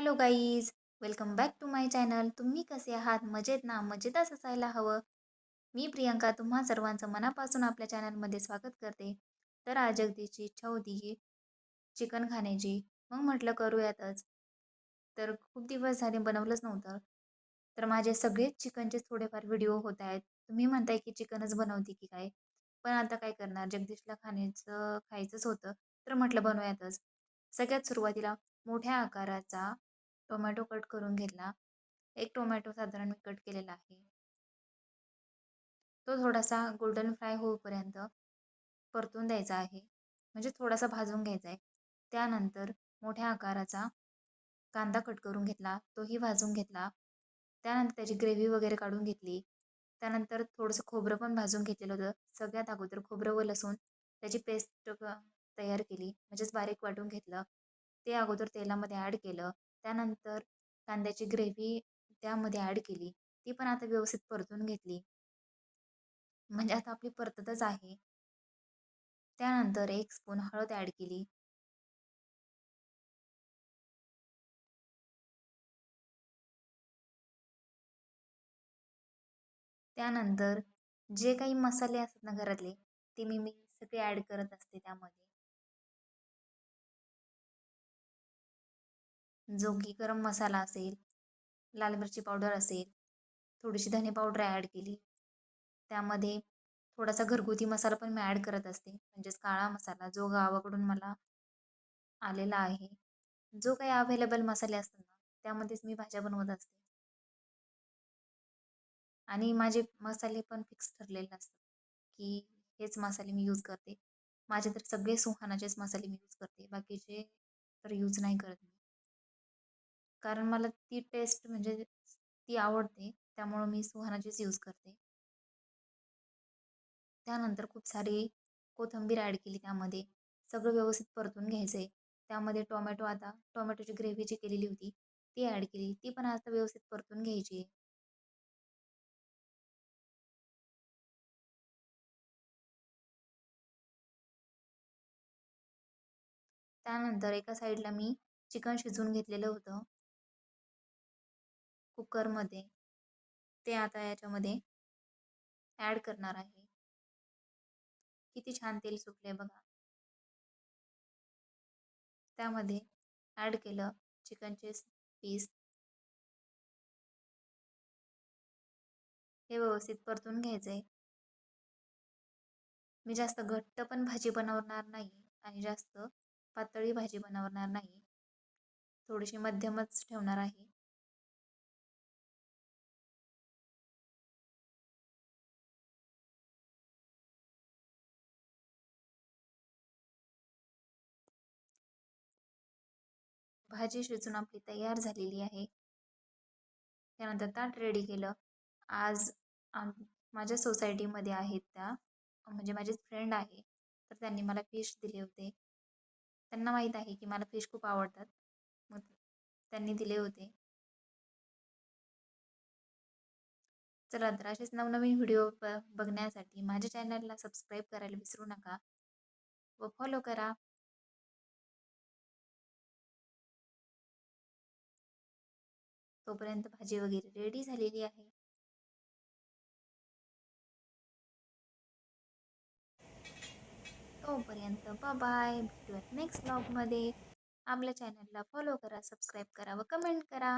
Hello guys welcome back to my channel. तुम्ही कसे आहात? मजेत ना? मजेतच असायला हवं. मी प्रियंका तुम्हा सर्वांचं मनापासून आपल्या चॅनलमध्ये स्वागत करते. तर आज अगदीची इच्छा होती की चिकन खाण्याची. मग म्हटलं करूयातच. तर खूप दिवस झाले बनवलंच नव्हतं. तर माझे सगळेच चिकनचे थोडेफार व्हिडिओ होत आहेत. तुम्ही म्हणताय की चिकनच बनवते की काय? पण आता काय करणार? जगदीशला खाण्याचं खायचंच होतं. तर म्हटलं बनवूयातच. सगळ्यात सुरुवातीला मोठ्या आकाराचा टोमॅटो कट करून घेतला. एक टोमॅटो साधारण मी कट केलेला आहे. तो थोडासा गोल्डन फ्राय होईपर्यंत परतून द्यायचा आहे. म्हणजे थोडासा भाजून घ्यायचा आहे. त्यानंतर मोठ्या आकाराचा कांदा कट करून घेतला. तोही भाजून घेतला. त्यानंतर त्याची ग्रेव्ही वगैरे काढून घेतली. त्यानंतर थोडंसं खोबरं पण भाजून घेतलेलं होतं. सगळ्यात अगोदर खोबरं व लसूण त्याची पेस्ट तयार केली. म्हणजेच बारीक वाटून घेतलं. ते अगोदर तेलामध्ये ॲड केलं. त्यानंतर कांद्याची ग्रेव्ही त्यामध्ये ॲड केली. ती पण आता व्यवस्थित परतून घेतली. म्हणजे आता आपली परततच आहे. त्यानंतर एक स्पून हळद ॲड केली. त्यानंतर जे काही मसाले असतात ना घरातले ते मी मी सगळे ॲड करत असते त्यामध्ये. जो की गरम मसाला असेल लाल मिरची पावडर असेल थोडीशी धने पावडर ॲड केली. त्यामध्ये थोडासा घरगुती मसाला पण मी ॲड करत असते म्हणजेच काळा मसाला जो गावाकडून मला आलेला आहे. जो काही अवेलेबल मसाले असतात ना त्यामध्येच मी भाज्या बनवत असते. आणि माझे मसाले पण फिक्स ठरलेले असतात की हेच मसाले मी यूज करते. माझे तर सगळे सुहानाचेच मसाले मी यूज करते बाकीचे तर यूज नाही करत मी. कारण मला ती टेस्ट म्हणजे ती आवडते त्यामुळं मी सुहानाचीच यूज करते. त्यानंतर खूप सारी कोथिंबीर ॲड केली त्यामध्ये सगळं व्यवस्थित परतून घ्यायचं आहे त्यामध्ये टोमॅटो आता टोमॅटोची ग्रेव्ही जी केलेली होती ती ॲड केली. ती पण आता व्यवस्थित परतून घ्यायची आहे. त्यानंतर एका साईडला मी चिकन शिजवून घेतलेलं होतं. कुकरमध्ये ते आता याच्यामध्ये ॲड करणार आहे. किती छान तेल सुटले बघा. त्यामध्ये ॲड केलं चिकनचे पीस. हे व्यवस्थित परतून घ्यायचं आहे मी जास्त घट्ट पण भाजी बनवणार नाही आणि जास्त पातळी भाजी बनवणार नाही. थोडीशी मध्यमच ठेवणार आहे. भाजी शिजून आपली तयार झालेली आहे. त्यानंतर ताट रेडी केलं. आज माझ्या सोसायटीमध्ये आहेत त्या. म्हणजे माझे फ्रेंड आहे. तर त्यांनी मला फिश दिले होते. त्यांना माहीत आहे की मला फिश खूप आवडतात. मग त्यांनी दिले होते. चला तर असेच नवनवीन व्हिडिओ ब बघण्यासाठी माझ्या चॅनलला सबस्क्राईब करायला विसरू नका. व फॉलो करा. तोपर्यंत भाजी वगैरे रेडी झालेली आहे. तोपर्यंत बाय भेटूयात नेक्स्ट ब्लॉगमध्ये आपल्या चॅनलला फॉलो करा सबस्क्राईब करा व कमेंट करा.